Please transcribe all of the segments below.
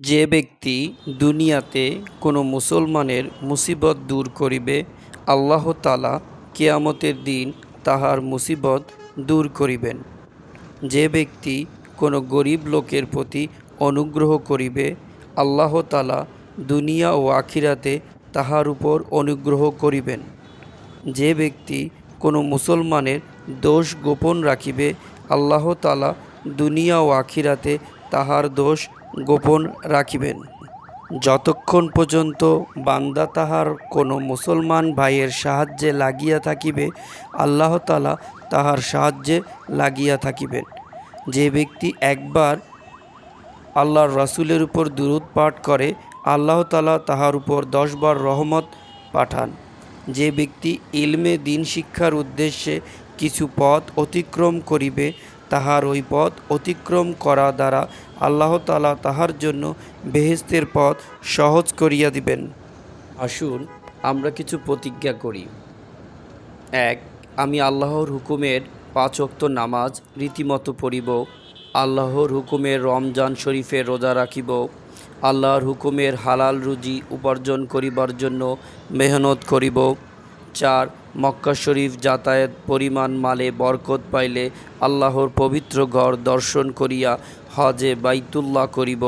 যে ব্যক্তি দুনিয়াতে কোনো মুসলমানের মুসিবত দূর করিবে, আল্লাহ তালা কেয়ামতের দিন তাহার মুসিবত দূর করিবেন। যে ব্যক্তি কোনো গরিব লোকের প্রতি অনুগ্রহ করিবে, আল্লাহ তালা দুনিয়া ও আখিরাতে তাহার উপর অনুগ্রহ করিবেন। যে ব্যক্তি কোনো মুসলমানের দোষ গোপন রাখিবে, আল্লাহ তালা দুনিয়া ও আখিরাতে তাহার দোষ গোপন রাখিবেন। যতক্ষণ পর্যন্ত বান্দা তাহার কোনো মুসলমান ভাইয়ের সাহায্যে লাগিয়া থাকিবে, আল্লাহ তালা তাহার সাহায্যে লাগিয়া থাকিবেন। যে ব্যক্তি একবার আল্লাহর রাসূলের উপর দুরূদ পাঠ করে, আল্লাহ তালা তাহার উপর দশবার রহমত পাঠান। যে ব্যক্তি ইলমে দিন শিক্ষার উদ্দেশ্যে কিছু পথ অতিক্রম করিবে তাহার ওই পথ অতিক্রম করা দ্বারা আল্লাহ তালা তাহার জন্য বেহেস্তের পথ সহজ করিয়া দিবেন। আসুন, আমরা কিছু প্রতিজ্ঞা করি। এক, আমি আল্লাহর হুকুমের পাঁচ ওয়াক্ত নামাজ রীতিমতো পড়িব, আল্লাহর হুকুমের রমজান শরীফে রোজা রাখিব, আল্লাহর হুকুমের হালাল রুজি উপার্জন করিবার জন্য মেহনত করিব চার, মক্কা শরীফ যাতায়াত পরিমাণ মালে বরকত পাইলে আল্লাহর পবিত্র ঘর দর্শন করিয়া হজে বাইতুল্লাহ করিব।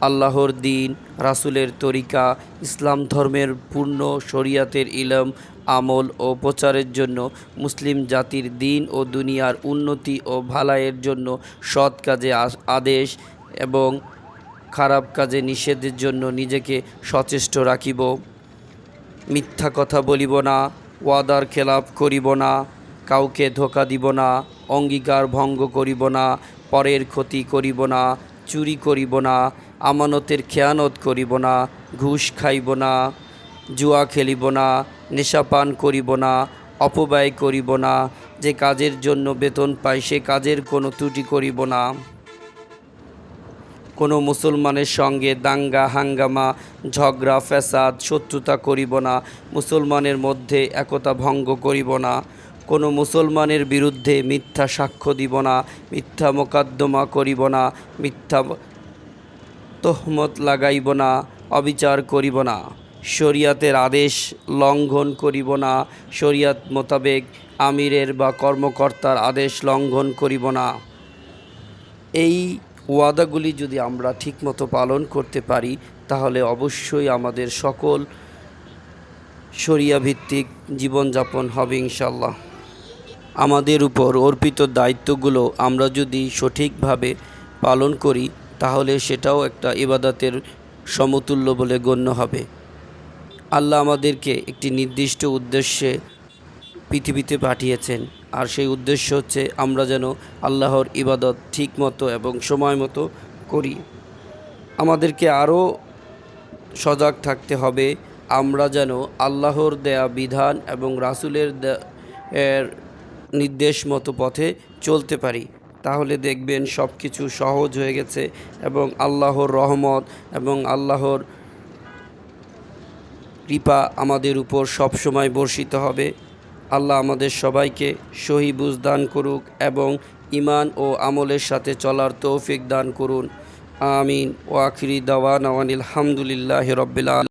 আল্লাহর দিন, রাসূলের তরিকা, ইসলাম ধর্মের পূর্ণ শরিয়াতের ইলম, আমল ও প্রচারের জন্য মুসলিম জাতির দিন ও দুনিয়ার উন্নতি ও ভালাইয়ের জন্য সৎ কাজে আদেশ এবং খারাপ কাজে নিষেধের জন্য নিজেকে সচেষ্ট রাখিব। মিথ্যা কথা বলিব না, ওয়াদার খেলাপ করিব না, কাউকে ধোকা দিব না, অঙ্গীকার ভঙ্গ করিব না, পরের ক্ষতি করিব না, চুরি করিব না, আমানতের খেয়ানত করিব না, ঘুষ খাইব না, জুয়া খেলিব না, নেশাপান করিব না, অপব্যয় করিব না, যে কাজের জন্য বেতন পাই সে কাজের কোনো ত্রুটি করিব না। কোনো মুসলমানের সঙ্গে দাঙ্গা, হাঙ্গামা, ঝগড়া, ফ্যাসাদ, শত্রুতা করিব না, মুসলমানের মধ্যে একতা ভঙ্গ করিব না। কোনো মুসলমানের বিরুদ্ধে মিথ্যা সাক্ষ্য দিব না, মিথ্যা মোকদ্দমা করিব না, মিথ্যা তহমত লাগাইব না, অবিচার করিব না। শরিয়াতের আদেশ লঙ্ঘন করিব না, শরিয়াত মোতাবেক আমিরের বা কর্মকর্তার আদেশ লঙ্ঘন করিব না। এই ওয়াদাগুলি যদি আমরা ঠিকমতো পালন করতে পারি, তাহলে অবশ্যই আমাদের সকল শরিয়া ভিত্তিক জীবনযাপন হবে ইনশাল্লাহ আমাদের উপর অর্পিত দায়িত্বগুলো আমরা যদি সঠিকভাবে পালন করি, তাহলে সেটাও একটা ইবাদতের সমতুল্য বলে গণ্য হবে। আল্লাহ আমাদেরকে একটি নির্দিষ্ট উদ্দেশ্যে পৃথিবীতে পাঠিয়েছেন। আর সেই উদ্দেশ্য হচ্ছে আমরা যেন আল্লাহর ইবাদত ঠিক মতো এবং সময় মতো করি। আমাদেরকে আরও সজাগ থাকতে হবে। আমরা যেন আল্লাহর দেয়া বিধান এবং রাসূলের এর নির্দেশ মতো পথে চলতে পারি। তাহলে দেখবেন সব কিছু সহজ হয়ে গেছে এবং আল্লাহর রহমত এবং আল্লাহর কৃপা আমাদের উপর সবসময় বর্ষিত হবে। আল্লাহ আমাদের সবাইকে সহি বুঝ দান করুক এবং ইমান ও আমলের সাথে চলার তৌফিক দান করুন। আমিন। ও আখিরি দাওয়ান আওয়ানিল হামদুলিল্লাহ রব্বিল